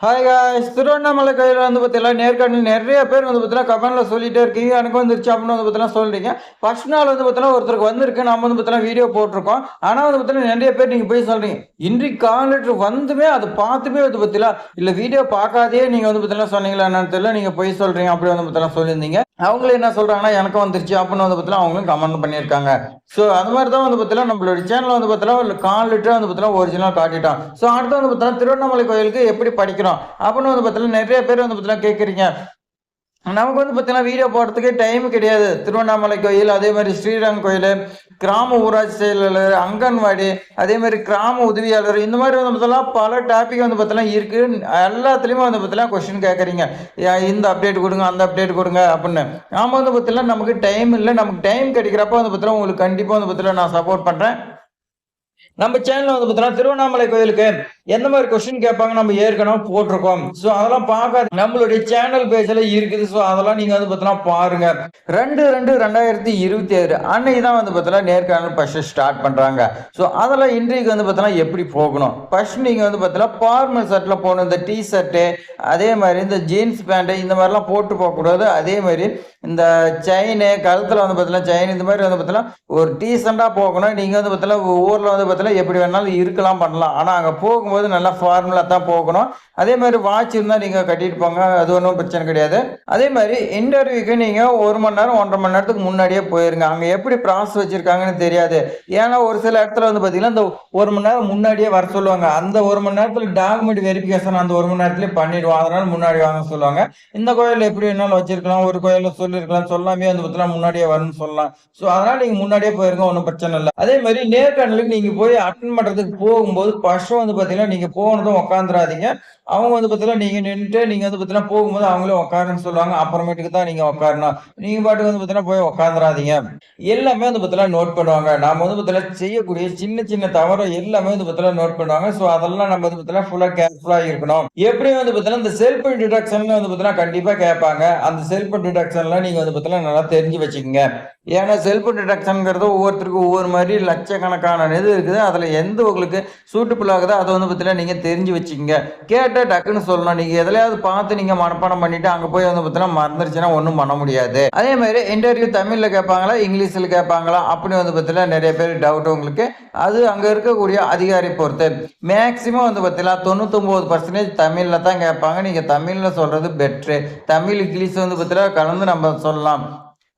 Hi guys Tiruvannamalai கோயில் வந்து பார்த்தீங்கன்னா நேர்காணல் நிறைய பேர் வந்து பார்த்தீங்கன்னா கமெண்ட்டில் சொல்லிகிட்டே இருக்கீங்க எனக்கு வந்துருச்சு அப்படின்னு வந்து பார்த்தீங்கன்னா சொல்கிறீங்க ஃபர்ஸ்ட் நாள் வந்து பார்த்தீங்கன்னா ஒருத்தருக்கு வந்திருக்கு நம்ம வந்து பார்த்தீங்கன்னா வீடியோ போட்டிருக்கோம் ஆனால் வந்து பார்த்தீங்கன்னா நிறைய பேர் நீங்கள் போய் சொல்கிறீங்க இன்றைக்கு காலெட்டர் வந்துமே அதை பார்த்துமே வந்து பார்த்தீங்களா இல்லை வீடியோ பார்க்காதே நீங்கள் வந்து பார்த்தீங்கன்னா சொன்னீங்களா என்னன்னு தெரியல நீங்கள் போய் சொல்கிறீங்க அப்படி வந்து பார்த்தீங்கன்னா சொல்லியிருந்தீங்க அவங்களும் என்ன சொல்கிறாங்கன்னா எனக்கும் வந்துருச்சு அப்படின்னு வந்து பார்த்தீங்கன்னா அவங்களும் கமெண்ட் பண்ணியிருக்காங்க ஸோ அது மாதிரி தான் வந்து பார்த்தீங்கன்னா நம்மளோட சேனலில் வந்து பார்த்தீங்கன்னா கால் லிட்டர் வந்து பார்த்தீங்கன்னா ஒரிஜினல் காட்டிட்டோம் ஸோ அடுத்து வந்து பார்த்தீங்கன்னா திருவண்ணாமலை கோயிலுக்கு எப்படி படிக்கிறோம் அப்படின்னு வந்து பார்த்தீங்கன்னா நிறைய பேர் வந்து பார்த்தீங்கன்னா கேட்குறீங்க நமக்கு வந்து பார்த்தீங்கன்னா வீடியோ போடுறதுக்கே டைம் கிடையாது. திருவண்ணாமலை கோயில் அதே மாதிரி ஸ்ரீரங்கம் கோயில் கிராம ஊராட்சி செயலாளர் அங்கன்வாடி அதே மாதிரி கிராம உதவியாளர் இந்த மாதிரி வந்து பார்த்தீங்கன்னா பல டாபிக் வந்து பார்த்தீங்கன்னா இருக்கு. எல்லாத்துலேயுமே வந்து பார்த்தீங்கன்னா கொஸ்டின் கேட்குறீங்க இந்த அப்டேட் கொடுங்க அந்த அப்டேட் கொடுங்க அப்படின்னு. நாம வந்து பார்த்தீங்கன்னா நமக்கு டைம் இல்லை. நமக்கு டைம் கிடைக்கிறப்ப வந்து பார்த்தீங்கன்னா உங்களுக்கு கண்டிப்பாக வந்து பார்த்தீங்கன்னா நான் சப்போர்ட் பண்ணுறேன் நம்ம சேனல் வந்து பார்த்தீங்கன்னா திருவண்ணாமலை கோயிலுக்கு எந்த மாதிரி கொஸ்டின் கேட்பாங்க நம்ம ஏற்கனவே போட்டிருக்கோம். ஸோ அதெல்லாம் பார்க்காது நம்மளுடைய சேனல் பேஜில் இருக்குது. ஸோ அதெல்லாம் நீங்கள் வந்து பார்த்தீங்கன்னா பாருங்க. ரெண்டு ரெண்டு ரெண்டாயிரத்தி இருபத்தி ஏழு அன்னைக்கு தான் வந்து பார்த்தீங்கன்னா நேர்காணல் ஃபஸ்ட்டு ஸ்டார்ட் பண்ணுறாங்க ஸோ அதெல்லாம் இன்றைக்கு வந்து பார்த்தீங்கன்னா எப்படி போகணும்? ஃபர்ஸ்ட் நீங்கள் வந்து பார்த்தீங்கன்னா ஃபார்மல் ஷர்ட்டில் போகணும் இந்த டி ஷர்ட்டு அதே மாதிரி இந்த ஜீன்ஸ் பேண்ட்டு இந்த மாதிரிலாம் போட்டு போகக்கூடாது. அதே மாதிரி இந்த செயின் கழுத்தில் வந்து பார்த்தீங்கன்னா செயின் இந்த மாதிரி வந்து பார்த்தீங்கன்னா ஒரு டீசெண்டாக போகணும். நீங்கள் வந்து பார்த்தீங்கன்னா ஊரில் வந்து பார்த்தீங்கன்னா எப்படி வேணாலும் இருக்கலாம் பண்ணலாம். ஆனால் அங்கே போகும்போது நல்லா ஃபார்முலாக தான் போகணும். அதே மாதிரி வாட்ச் இருந்தால் நீங்கள் கட்டிட்டு போங்க. அது ஒன்றும் பிரச்சனை கிடையாது. அதே மாதிரி இன்டர்வியூக்கு நீங்கள் ஒரு மணி நேரம் ஒன்றரை மணி நேரத்துக்கு முன்னாடியே போயிருங்க. அங்கே எப்படி ப்ராசஸ் வச்சுருக்காங்கன்னு தெரியாது. ஏன்னா ஒரு சில இடத்துல வந்து பார்த்தீங்கன்னா இந்த ஒரு மணி நேரம் முன்னாடியே வர சொல்லுவாங்க. அந்த ஒரு மணி நேரத்தில் டாக்குமெண்ட் வெரிஃபிகேஷன் அந்த ஒரு மணி நேரத்துலேயே பண்ணிடுவோம் வாங்கினாலும் முன்னாடி வாங்க சொல்லுவாங்க. இந்த கோயில் எப்படி வேணாலும் வச்சிருக்கலாம்? ஒரு கோயிலில் சொல்லியிருக்கலாம் சொல்லாமே வந்து பார்த்தீங்கன்னா முன்னாடியே வரும்னு சொல்லலாம். ஸோ அதனால நீங்கள் முன்னாடியே போயிருங்க. ஒன்றும் பிரச்சனை இல்லை. அதே மாதிரி நேர்காணலுக்கு நீங்கள் போய் அட்டன் பண்ணுறதுக்கு போகும்போது ஃபர்ஸ்ட் வந்து பார்த்தீங்கன்னா நீங்கள் போனதும் உட்காந்துராதீங்க அவங்க வந்து பார்த்தீங்கன்னா நீங்கள் நின்றுட்டு நீங்கள் வந்து பார்த்தீங்கன்னா போகும்போது அவங்களே உட்காருன்னு சொல்லுவாங்க. அப்புறமேட்டுக்கு தான் நீங்கள் உட்காரணும் நீங்கள் பாட்டுக்கு வந்து பார்த்தீங்கன்னா போய் உட்காந்துராதீங்க எல்லாமே வந்து பார்த்தீங்கன்னா நோட் பண்ணுவாங்க. நாம வந்து பார்த்தீங்கன்னா செய்யக்கூடிய சின்ன சின்ன தவறு எல்லாமே வந்து பார்த்தீங்கன்னா நோட் பண்ணுவாங்க. ஸோ அதெல்லாம் நம்ம வந்து பார்த்தீங்கன்னா ஃபுல்லாக கேர்ஃபுல்லாக இருக்கணும். எப்படி வந்து பார்த்தீங்கன்னா இந்த செல்ஃப் இன்ட்ரடக்ஷன்ல வந்து பார்த்தீங்கன்னா கண்டிப்பாக கேட்பாங்க. அந்த செல்ஃப் இன்ட்ரடக்ஷன்லாம் நீங்கள் வந்து பார்த்தீங்கன்னா நல்லா தெரிஞ்சு வச்சுக்கோங்க. ஏன்னா செல்ஃப் இன்ட்ரடக்ஷனுங்கிறது ஒவ்வொருத்தருக்கும் ஒவ்வொரு மாதிரி லட்சக்கணக்கான இது இருக்குது. அதில் எந்த உங்களுக்கு சூட்டபிள் ஆகுதோ அதை வந்து பார்த்தீங்கன்னா நீங்கள் தெரிஞ்சு வச்சுக்கோங்க. கேட்டால் டக்குன்னு சொல்லணும். நீங்கள் எதுலையாவது பார்த்து நீங்கள் மனப்பாடம் பண்ணிவிட்டு அங்கே போய் வந்து பார்த்தீங்கன்னா மறந்துருச்சுன்னா ஒன்றும் பண்ண முடியாது. அதே மாதிரி இன்டர்வியூ தமிழில் கேட்பாங்களா இங்கிலீஷில் கேட்பாங்களா அப்படி வந்து பார்த்தீங்கன்னா நிறைய பேர் டவுட் உங்களுக்கு. அது அங்கே இருக்கக்கூடிய அதிகாரி பொறுத்து. மேக்ஸிமம் வந்து பார்த்தீங்கன்னா தொண்ணூத்தொம்பது பர்சன்டேஜ் தமிழில் தான் கேட்பாங்க. நீங்கள் தமிழில் சொல்கிறது பெட்ரு தமிழ் இங்கிலீஷ் வந்து பார்த்தீங்கன்னா கலந்து நம்ம சொல்லலாம்.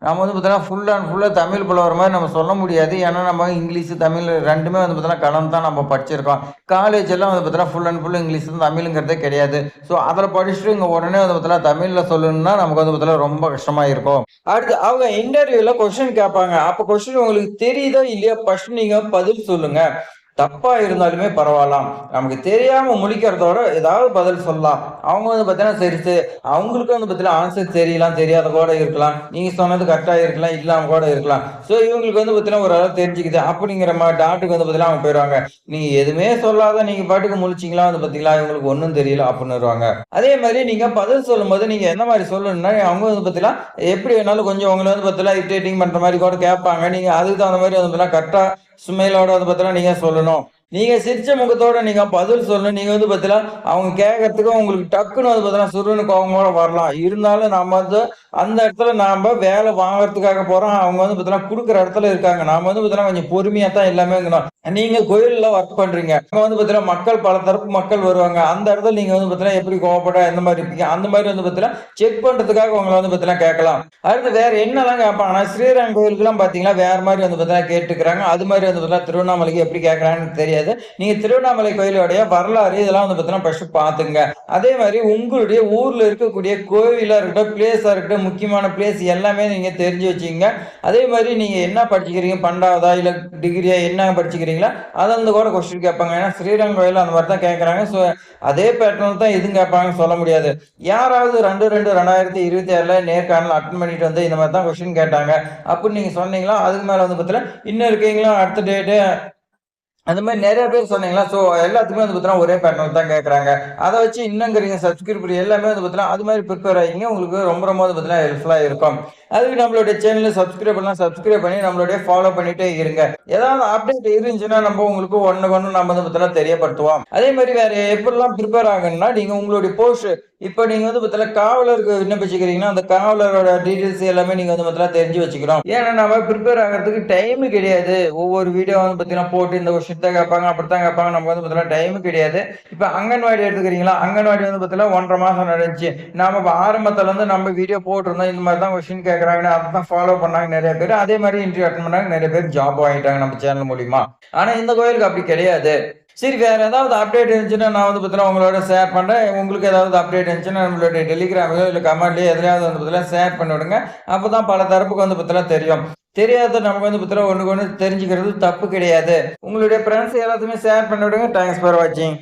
நம்ம வந்து பார்த்தீங்கன்னா ஃபுல் அண்ட் ஃபுல்லாக தமிழ் புலவர் மாதிரி நம்ம சொல்ல முடியாது. ஏன்னா நம்ம இங்கிலீஷ் தமிழ் ரெண்டுமே வந்து பார்த்தீங்கன்னா கலந்து தான் நம்ம படிச்சிருக்கோம். காலேஜ் எல்லாம் வந்து பார்த்தீங்கன்னா ஃபுல் அண்ட் ஃபுல் இங்கிலீஷ் தான் தமிழுங்கிறதே கிடையாது. ஸோ அதில் படிச்சுட்டு இங்கே உடனே வந்து பார்த்தீங்கன்னா தமிழில் சொல்லணும்னா நமக்கு வந்து பார்த்தீங்கன்னா ரொம்ப கஷ்டமாக இருக்கும். அடுத்து அவங்க இன்டர்வியூவில் கொஸ்டின் கேட்பாங்க. அப்போ கொஸ்டின் உங்களுக்கு தெரியுதோ இல்லையா ஃபஸ்ட் நீங்கள் பதில் சொல்லுங்கள் தப்பா இருந்தாலுமே பரவாயில்லாம். நமக்கு தெரியாம முழிக்கிறதோட ஏதாவது பதில் சொல்லலாம். அவங்க வந்து பார்த்தீங்கன்னா சரி சரி. அவங்களுக்கு வந்து பார்த்தீங்கன்னா ஆன்சர் தெரியலாம் தெரியாத கூட இருக்கலாம். நீங்க சொன்னது கரெக்டாக இருக்கலாம் இல்லாம கூட இருக்கலாம். ஸோ இவங்களுக்கு வந்து பார்த்தீங்கன்னா ஒரு அளவு தெரிஞ்சுக்குது. அப்படிங்கிற மாதிரி டாட்டுக்கு வந்து பார்த்தீங்கன்னா அவங்க போயிடுவாங்க. நீங்க எதுவுமே சொல்லாத நீங்க பாட்டுக்கு முழிச்சிங்களா வந்து பார்த்தீங்களா? இவங்களுக்கு ஒன்றும் தெரியல அப்படின்னு அதே மாதிரி நீங்க பதில் சொல்லும்போது நீங்க என்ன மாதிரி சொல்லணும்னா அவங்க வந்து பார்த்தீங்கன்னா எப்படி வேணாலும் கொஞ்சம் உங்களை வந்து பார்த்தீங்கன்னா இரிட்டேட்டிங் பண்ற மாதிரி கூட கேட்பாங்க. நீங்க அதுக்கு தகுந்த மாதிரி வந்து பார்த்தீங்கன்னா கரெக்டாக சுமையிலோட வந்து பார்த்தீங்கன்னா நீங்க சொல்லணும். நீங்க சிரிச்ச முகத்தோட நீங்க பதில் சொல்லணும். நீங்க வந்து பார்த்தீங்கன்னா அவங்க கேட்கறதுக்கு உங்களுக்கு டக்குன்னு வந்து பார்த்தீங்கன்னா சுருன்னு கோவமோட வரலாம். இருந்தாலும் நம்ம வந்து அந்த இடத்துல நாம வேலை வாங்குறதுக்காக போறோம். அவங்க வந்து பார்த்தீங்கன்னா கொடுக்குற இடத்துல இருக்காங்க. நாம வந்து பார்த்தீங்கன்னா கொஞ்சம் பொறுமையா தான் எல்லாமே இருக்கணும். நீங்க கோயில்ல ஒர்க் பண்றீங்க. அங்க வந்து பார்த்தீங்கன்னா மக்கள் பல தரப்பு மக்கள் வருவாங்க. அந்த இடத்துல நீங்க வந்து பார்த்தீங்கன்னா எப்படி கோவப்பட எந்த மாதிரி இருப்பீங்க அந்த மாதிரி வந்து பார்த்தீங்கன்னா செக் பண்றதுக்காக உங்களை வந்து பார்த்தீங்கன்னா கேட்கலாம். அடுத்து வேற என்னெல்லாம் கேட்பாங்கன்னா ஸ்ரீரங்கம் கோயிலுக்குலாம் பார்த்தீங்கன்னா வேற மாதிரி வந்து பார்த்தீங்கன்னா கேட்டுக்கிறாங்க. அது மாதிரி வந்து பார்த்தீங்கன்னா திருவண்ணாமலைக்கு எப்படி கேட்கறாங்கன்னு தெரியாது நீங்க திருவண்ணாமலை கோயிலுடைய வரலாறு இதெல்லாம் வந்து பார்த்தீங்கன்னா ஃபஸ்ட்டு பார்த்துங்க அதே மாதிரி உங்களுடைய ஊர்ல இருக்கக்கூடிய கோவிலா இருக்கட்டும் பிளேஸா இருக்கட்டும் முக்கியமான பிளேஸ் எல்லாமே நீங்க தெரிஞ்சு வச்சுக்கோங்க. அதே மாதிரி நீங்க என்ன படிச்சுக்கிறீங்க? பண்டாவதா இல்ல டிகிரியா என்ன படிச்சுக்கிறீங்களா அதை வந்து கூட கொஸ்டின் கேட்பாங்க. ஏன்னா ஸ்ரீரங்கம் கோயில் அந்த மாதிரி தான் கேட்கறாங்க ஸோ அதே பேட்டர்ன் தான் இதுவும் கேட்பாங்கன்னு சொல்ல முடியாது. யாராவது ரெண்டு ரெண்டு ரெண்டாயிரத்தி இருபத்தி ஆறுல நேர்காணல் அட்டன் பண்ணிட்டு வந்து இந்த மாதிரி தான் கொஸ்டின் கேட்டாங்க. அப்படின்னு நீங்க சொன்னீங்களா? அதுக்கு மேல வந்து பார்த்தீங்கன்னா இன்னும் இருக்கீங்களா? அடுத்த டேட்டு அந்த மாதிரி நிறைய பேர் சொன்னீங்களா? ஸோ எல்லாத்துக்குமே வந்து பார்த்தீங்கன்னா ஒரே பேட்டர்ன் தான் கேட்குறாங்க அதை வச்சு இன்னங்கிறீங்க சப்ஸ்கிரைபர் எல்லாமே வந்து பார்த்தீங்கன்னா அது மாதிரி ப்ரிப்பேர் ஆகிங்க உங்களுக்கு ரொம்ப ரொம்ப வந்து பார்த்தீங்கன்னா ஹெல்ப்ஃபுல்லாக இருக்கும். அதுக்கு நம்மளுடைய சேனலை சப்ஸ்கிரைப் பண்ணலாம். சப்ஸ்கிரைப் பண்ணி நம்மளுடைய ஃபாலோ பண்ணிட்டே இருங்க. ஏதாவது அப்டேட் இருந்துச்சுன்னா நம்ம உங்களுக்கு ஒன்று ஒன்று நம்ம வந்து பார்த்தீங்கன்னா தெரியப்படுத்துவோம். அதே மாதிரி வேற எப்படிலாம் ப்ரிப்பேர் ஆகணும்னா நீங்க உங்களுடைய போஸ்ட் இப்போ நீங்க வந்து பார்த்தீங்கன்னா காவலருக்கு விண்ணப்பிச்சுக்கிறீங்கன்னா அந்த காவலரோட டீடைல்ஸ் எல்லாமே நீங்க வந்து பார்த்தீங்கன்னா தெரிஞ்சு வச்சுக்கிறோம் ஏன்னா நம்ம ப்ரிப்பேர் ஆகிறதுக்கு டைம் கிடையாது. ஒவ்வொரு வீடியோ வந்து பார்த்தீங்கன்னா போட்டு இந்த கொஸ்டின் தான் கேட்பாங்க அப்படித்தான் கேட்பாங்க. நம்ம வந்து பார்த்தீங்கன்னா டைம் கிடையாது. இப்போ அங்கன்வாடி எடுத்துக்கிறீங்களா? அங்கன்வாடி வந்து பார்த்தீங்கன்னா ஒன்றரை மாசம் நடந்துச்சு. நாம இப்ப ஆரம்பத்துல இருந்து நம்ம வீடியோ போட்டிருந்தோம். இந்த மாதிரி தான் கொஸ்டின் கே அதுதான் ஃபாலோ பண்ணாங்க நிறைய பேர். அதே மாதிரி இன்டர்வியூ அட்டன் பண்ணாங்க நிறைய பேர் ஜாப் வாங்கிட்டாங்க நம்ம சேனல் மூலியமா. ஆனா இந்த கோயிலுக்கு அப்படி கிடையாது. சரி வேற ஏதாவது அப்டேட் இருந்துச்சுன்னா நான் வந்து பார்த்தீங்கன்னா உங்களோட ஷேர் பண்ணுறேன் உங்களுக்கு ஏதாவது அப்டேட் இருந்துச்சுன்னா நம்மளுடைய டெலிகிராமிலோ இல்லை கமெண்ட்லேயோ எதுலையாவது வந்து பார்த்தீங்கன்னா ஷேர் பண்ணி விடுங்க. அப்போ தான் பல தரப்புக்கு வந்து பார்த்தீங்கன்னா தெரியும். தெரியாத நமக்கு வந்து பார்த்தீங்கன்னா ஒன்று ஒன்று தெரிஞ்சுக்கிறது தப்பு கிடையாது. உங்களுடைய ஃப்ரெண்ட்ஸ் எல்லாத்தையுமே ஷேர் பண்ணி விடுங்க. தேங்க்ஸ் ஃபார் வாட்சிங்